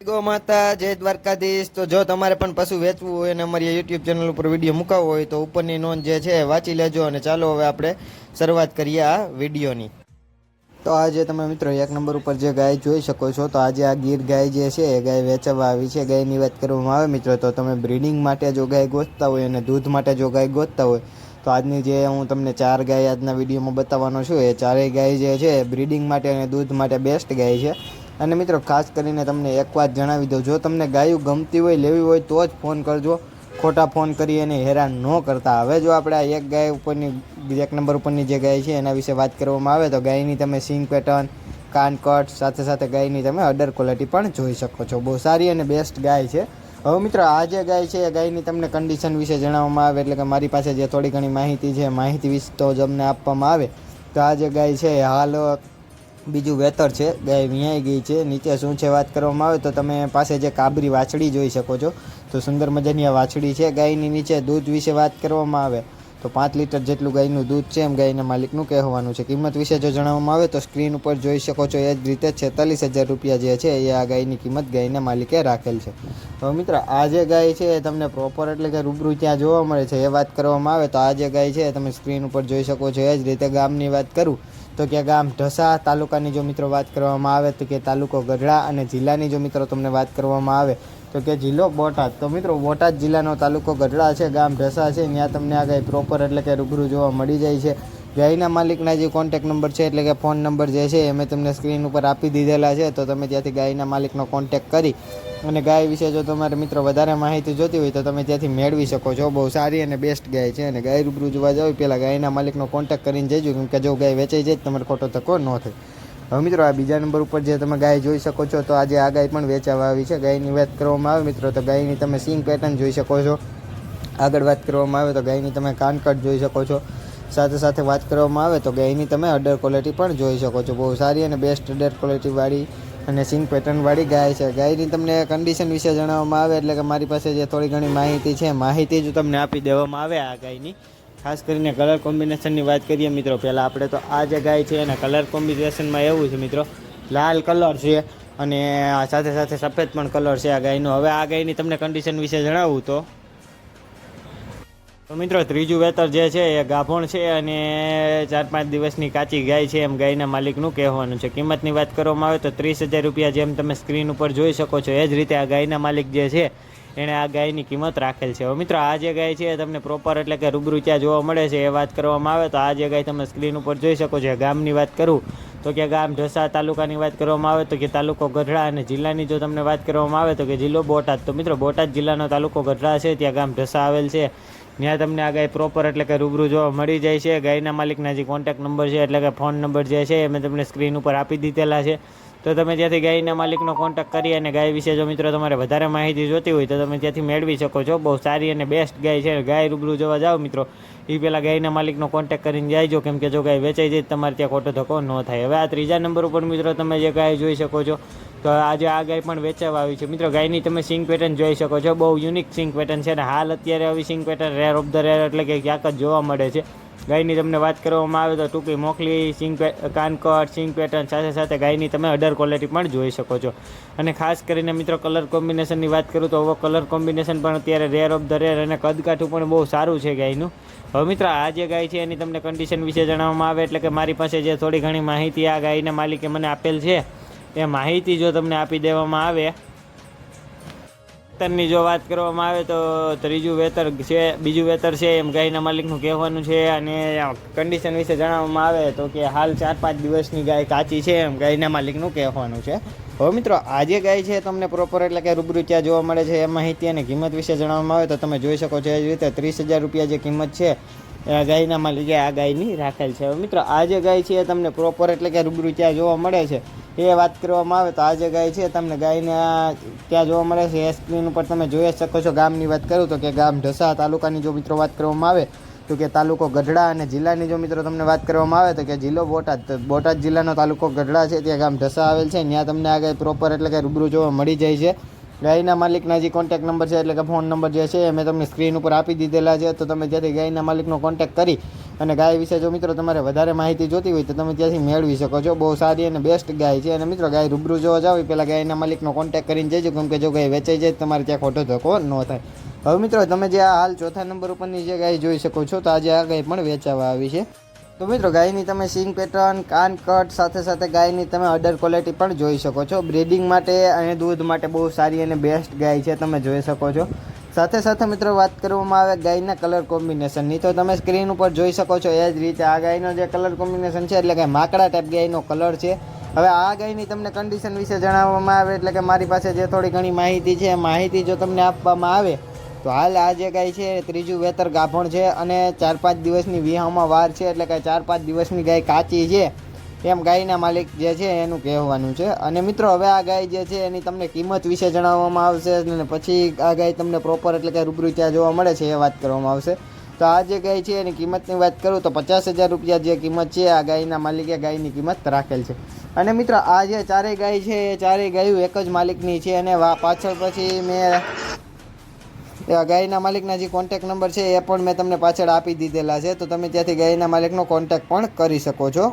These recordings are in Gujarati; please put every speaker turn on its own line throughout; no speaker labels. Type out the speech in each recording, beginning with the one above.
ગો માતા, જય દ્વારકાધીશ. તો જો તમારે પણ પશુ વેચવું હોય અને અમારી યુટ્યુબ ચેનલ ઉપર વીડિયો મુકાવવો હોય તો ઉપરની નોંધ જે છે વાંચી લેજો અને ચાલો હવે આપણે શરૂઆત કરીએ આ વિડીયોની તો આજે તમે મિત્રો એક નંબર ઉપર જે ગાય જોઈ શકો છો, તો આજે આ ગીર ગાય જે છે એ ગાય વેચવા આવી છે. ગાયની વાત કરવામાં આવે મિત્રો, તો તમે બ્રીડિંગ માટે જો ગાય ગોતતા હોય અને દૂધ માટે જો ગાય ગોતતા હોય, તો આજની જે હું તમને ચાર ગાય આજના વિડીયોમાં બતાવવાનો છું, એ ચારેય ગાય જે છે બ્રીડિંગ માટે અને દૂધ માટે બેસ્ટ ગાય છે. અને મિત્રો, ખાસ કરીને તમને એક વાત જણાવી દઉં. જો તમને ગાયું ગમતી હોય, લેવી હોય, તો જ ફોન કરજો. ખોટા ફોન કરી અને હેરાન ન કરતા. હવે જો આપણે આ એક ગાય ઉપરની, એક નંબર ઉપરની જે ગાય છે, એના વિશે વાત કરવામાં આવે, તો ગાયની તમે સિંગ પેટર્ન કાનકટ સાથે સાથે ગાયની તમે અડર ક્વોલિટી પણ જોઈ શકો છો. બહુ સારી અને બેસ્ટ ગાય છે. હવે મિત્રો, આ જે ગાય છે, એ ગાયની તમને કન્ડિશન વિશે જણાવવામાં આવે, એટલે કે મારી પાસે જે થોડી ઘણી માહિતી છે, માહિતી વિશે તો જ અમને આપવામાં આવે. તો આ જે ગાય છે, હાલ બીજું વેતર છે ગાય વિયાઈ ગઈ છે. નીચે શું છે વાત કરવામાં આવે તો તમે પાસે જે કાબરી વાછડી જોઈ શકો છો. તો સુંદર મજાની આ વાછડી છે. ગાયની નીચે દૂધ વિશે વાત કરવામાં આવે તો પાંચ લીટર જેટલું ગાયનું દૂધ છે એમ ગાયના માલિકનું કહેવાનું છે. કિંમત વિશે જો જણાવવામાં આવે તો સ્ક્રીન ઉપર જોઈ શકો છો. એ જ રીતે છેતાલીસ હજાર રૂપિયા જે છે એ આ ગાયની કિંમત ગાયના માલિકે રાખેલ છે. તો મિત્ર, આ જે ગાય છે એ તમને પ્રોપર એટલે કે રૂબરૂ ત્યાં જોવા મળે છે. એ વાત કરવામાં આવે તો આ જે ગાય છે તમે સ્ક્રીન ઉપર જોઈ શકો છો. એ જ રીતે ગામની વાત કરું. તો કે ગામ ઢસા તાલુકાની જો મિત્રો વાત કરવામાં આવે તો કે તાલુકો ગઢડા અને જિલ્લાની જો મિત્રો તમને વાત કરવામાં આવે તો કે જિલ્લો બોટાદ. તો મિત્રો બોટાદ જિલ્લાનો તાલુકો ગઢડા છે, ગામ ઢસા છે. ત્યાં તમને આગળ પ્રોપર એટલે કે રૂબરૂ જોવા મળી જાય છે. ગાયના માલિકના જે કોન્ટેક નંબર છે એટલે કે ફોન નંબર જે છે એ મેં તમને સ્ક્રીન ઉપર આપી દીધેલા છે, તો તમે ત્યાંથી ગાયના માલિકનો કોન્ટેક કરી અને ગાય વિશે જો તમારે મિત્રો વધારે માહિતી જોતી હોય તો તમે ત્યાંથી મેળવી શકો છો. બહુ સારી અને બેસ્ટ ગાય છે અને ગાય રૂબરૂ જોવા જાવ પહેલાં ગાયના માલિકનો કોન્ટેક કરીને જજો, કેમ કે જો ગાય વેચાઈ જાય તમારે ખોટો ધક્કો ન થાય. હવે મિત્રો આ બીજા નંબર ઉપર જે તમે ગાય જોઈ શકો છો, તો આજે આ ગાય પણ વેચાવા આવી છે. ગાયની વાત કરવામાં આવે મિત્રો, તો ગાયની તમે સિંગ પેટર્ન જોઈ શકો છો. આગળ વાત કરવામાં આવે તો ગાયની તમે કાનકટ જોઈ શકો છો. સાથે સાથે વાત કરવામાં આવે તો ગાયની તમે અડર ક્વોલિટી પણ જોઈ શકો છો. બહુ સારી અને બેસ્ટ અડર ક્વોલિટીવાળી અને સિંગ પેટર્નવાળી ગાય છે. ગાયની તમને કન્ડિશન વિશે જણાવવામાં આવે એટલે કે મારી પાસે જે થોડી ઘણી માહિતી છે, માહિતી જ તમને આપી દેવામાં આવે આ ગાયની. ખાસ કરીને કલર કોમ્બિનેશનની વાત કરીએ મિત્રો, પહેલાં આપણે તો આ જે ગાય છે એના કલર કોમ્બિનેશનમાં એવું છે મિત્રો, લાલ કલર છે અને સાથે સાથે સફેદ પણ કલર છે આ ગાયનો. હવે આ ગાયની તમને કન્ડિશન વિશે જણાવું તો તો મિત્રો, ત્રીજું વેતર જે છે એ ગાભણ છે અને ચાર પાંચ દિવસની કાચી ગાય છે. એમ ગાયના માલિકનું કહેવાનું છે. કિંમતની વાત કરવામાં આવે તો ત્રીસ હજાર રૂપિયા જેમ તમે સ્ક્રીન ઉપર જોઈ શકો છો, એ જ રીતે આ ગાયના માલિક જે છે, એણે આ ગાયની કિંમત રાખેલ છે. હવે મિત્રો, આ જે ગાય છે એ તમને પ્રોપર એટલે કે રૂબરૂ ત્યાં જોવા મળે છે એ વાત કરવામાં આવે તો આ જે ગાય તમે સ્ક્રીન ઉપર જોઈ શકો છો ગામની વાત કરું તો કે ગામ ઢસા તાલુકાની વાત કરવામાં આવે તો કે તાલુકો ગઢડા અને જિલ્લાની જો તમને વાત કરવામાં આવે તો કે જિલ્લો બોટાદ. તો મિત્રો, બોટાદ જિલ્લાનો તાલુકો ગઢડા છે, ત્યાં ગામ ઢસા આવેલ છે. ત્યાં તમને આ ગાય પ્રોપર એટલે કે રૂબરૂ જોવા મળી જાય છે. ગાયના માલિકના જે કોન્ટેક્ટ નંબર છે એટલે કે ફોન નંબર જે છે, એ મેં તમને સ્ક્રીન ઉપર આપી દીધેલા છે. તો તમે ત્યાંથી ગાયના માલિકનો કોન્ટેક્ટ કરી અને ગાય વિશે જો મિત્રો તમારે વધારે માહિતી જોતી હોય તો તમે ત્યાંથી મેળવી શકો છો. બહુ સારી અને બેસ્ટ ગાય છે. ગાય રૂબરૂ જોવા જાઓ મિત્રો. એ પહેલાં ગાયના માલિકનો કોન્ટેક્ટ કરીને જાયજો કેમ કે જો ગાય વેચાઈ જાય તમારે ત્યાં ખોટો ધક્કો ન થાય. હવે આ ત્રીજા નંબર ઉપર મિત્રો તમે જે ગાય જોઈ શકો છો. તો આજે આ ગાય પણ વેચાવા આવી છે. મિત્રો, ગાયની તમે સિંગ પેટર્ન જોઈ શકો છો. બહુ યુનિક સિંગ પેટર્ન છે અને હાલ અત્યારે આવી સિંગ pattern rare of the rare એટલે કે ક્યાંક જ જોવા મળે છે. ગાયની તમને વાત કરવામાં આવે તો ટૂંકી મોકલી, સિંગ કાનકટ સિંગ પેટર્ન સાથે સાથે ગાયની તમે અડર ક્વોલિટી પણ જોઈ શકો છો. અને ખાસ કરીને મિત્રો કલર કોમ્બિનેશનની વાત કરું તો હવે કલર કોમ્બિનેશન પણ અત્યારે રેર ઓફ ધ રેર અને કદકાઠું પણ બહુ સારું છે ગાયનું. હવે મિત્રો, આ જે ગાય છે એની તમને કન્ડિશન વિશે જણાવવામાં આવે એટલે કે મારી પાસે જે થોડી ઘણી માહિતી આ ગાયના માલિકે મને આપેલ છે. એ માહિતી જો તમને આપી દેવામાં આવે વેતરની જો વાત કરવામાં આવે તો ત્રીજું વેતર છે, બીજું વેતર છે, એમ ગાયના માલિકનું કહેવાનું છે અને કન્ડિશન વિશે જણાવવામાં આવે તો કે હાલ ચાર પાંચ દિવસની ગાય કાચી છે એમ ગાયના માલિકનું કહેવાનું છે. હવે મિત્રો, આ જે ગાય છે તમને પ્રોપર એટલે કે રૂબરૂ ત્યાં જોવા મળે છે એ માહિતી અને કિંમત વિશે જણાવવામાં આવે તો તમે જોઈ શકો છો એ રીતે ત્રીસ હજાર રૂપિયા જે કિંમત છે, એ ગાયના માલિકે આ ગાયની રાખેલ છે. હવે મિત્રો, આ જે ગાય છે એ તમને પ્રોપર એટલે કે રૂબરૂ ત્યાં જોવા મળે છે. એ વાત કરવામાં આવે તો આ જે ગાય છે, તમને ગાયને ત્યાં જોવા મળે છે, એ સ્ક્રીન ઉપર તમે જોઈ શકો છો. ગામની વાત કરું તો કે ગામ ઢસા તાલુકાની જો મિત્રો વાત કરવામાં આવે તો કે તાલુકો ગઢડા અને જિલ્લાની જો મિત્રો તમને વાત કરવામાં આવે તો કે જિલ્લો બોટાદ. બોટાદ જિલ્લાનો તાલુકો ગઢડા છે, ત્યાં ગામ ઢસા આવેલ છે. ત્યાં તમને આગળ પ્રોપર એટલે કે રૂબરૂ જોવા મળી જાય છે. ગાયના માલિકના જે કોન્ટેક નંબર છે, એટલે કે ફોન નંબર જે છે, એ મેં તમને સ્ક્રીન ઉપર આપી દીધેલા છે. તો તમે જ્યાંથી ગાયના માલિકનો કોન્ટેક કરી અને ગાય વિશે જો મિત્રો તમારે વધારે માહિતી જોતી હોય તો તમે ત્યાંથી મેળવી શકો છો. બહુ સારી અને બેસ્ટ ગાય છે. અને મિત્રો ગાય રૂબરૂ જોવા જાવ પહેલાં ગાયના માલિકનો કોન્ટેક્ટ કરીને જજો. કેમ કે જો ગાય વેચાઈ જાય તમારે ત્યાં ખોટો ધક્કો ન થાય. હવે મિત્રો તમે જે આ હાલ ચોથા નંબર ઉપરની જે ગાય જોઈ શકો છો, તો આજે આ ગાય પણ વેચાવા આવી છે. તો મિત્રો ગાયની તમે સિંગ પેટર્ન, કાન કટ, સાથે સાથે ગાયની તમે અડર ક્વોલિટી પણ જોઈ શકો છો. બ્રીડિંગ માટે અને દૂધ માટે બહુ સારી અને બેસ્ટ ગાય છે, તમે જોઈ શકો છો. સાથે સાથે મિત્રો વાત કરવામાં આવે ગાયના કલર કોમ્બિનેશનની તો તમે સ્ક્રીન ઉપર જોઈ શકો છો એ જ રીતે આ ગાયનો જે કલર કોમ્બિનેશન છે, એટલે કે માકડા ટાઈપ ગાયનો કલર છે. હવે આ ગાયની તમને કન્ડિશન વિશે જણાવવામાં આવે, એટલે કે મારી પાસે જે થોડી ઘણી માહિતી છે માહિતી જો તમને આપવામાં આવે, તો હાલ આ જે ગાય છે ત્રીજું વેતર ગાભણ છે અને ચાર પાંચ દિવસની વિહામાં વાર છે, એટલે કે ચાર પાંચ દિવસની ગાય કાચી છે. એમ ગાયના માલિક જે છે એનું કહેવાનું છે. અને મિત્રો, હવે આ ગાય જે છે એની તમને કિંમત વિશે જણાવવામાં આવશે અને પછી આ ગાય તમને પ્રોપર એટલે કે રૂબરૂ ત્યાં જોવા મળે છે એ વાત કરવામાં આવશે. તો આ જે ગાય છે એની કિંમતની વાત કરું તો પચાસ હજાર રૂપિયા જે કિંમત છે આ ગાયના માલિકે ગાયની કિંમત રાખેલ છે. અને મિત્રો, આ જે ચારેય ગાય છે એ ચારેય ગાયું એક જ માલિકની છે અને પાછળ પછી મેં ગાયના માલિકના જે કોન્ટેક નંબર છે એ પણ મેં તમને પાછળ આપી દીધેલા છે. તો તમે ત્યાંથી ગાયના માલિકનો કોન્ટેક પણ કરી શકો છો.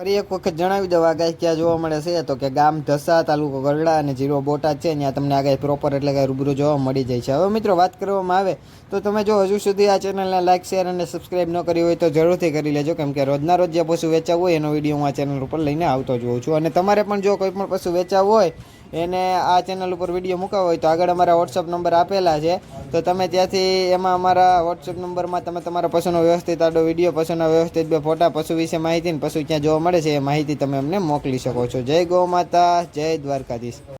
ફરી એક વખત જણાવી દઉં, આ ક્યાં જોવા મળે છે? તો કે ગામ ઢસા તાલુકો ગરડા અને જીરો બોટાદ છે, ત્યાં તમને આગાહી પ્રોપર એટલે કે રૂબરૂ જોવા મળી જાય છે. હવે મિત્રો વાત કરવામાં આવે, તો તમે જો હજુ સુધી આ ચેનલને લાઇક શેર અને સબસ્ક્રાઇબ ન કરી હોય તો જરૂરથી કરી લેજો, કેમ કે રોજના રોજ જે પશુ વેચાવું હોય એનો વીડિયો હું આ ચેનલ ઉપર લઈને આવતો જ હોઉં છું. અને તમારે પણ જો કોઈ પણ પશુ વેચાવું હોય, એને આ ચેનલ ઉપર વીડિયો મૂકાવો હોય, તો આગળ અમારા વોટ્સઅપ નંબર આપેલા છે. તો તમે ત્યાંથી એમાં અમારા વોટ્સઅપ નંબરમાં તમે તમારા પશુનો વ્યવસ્થિત આડો વીડિયો, પશુના વ્યવસ્થિત બે ફોટા, પશુ વિશે માહિતી પશુ ક્યાં જોવા મળે છે એ માહિતી તમે અમને મોકલી શકો છો. જય ગૌ માતા, જય દ્વારકાધીશ.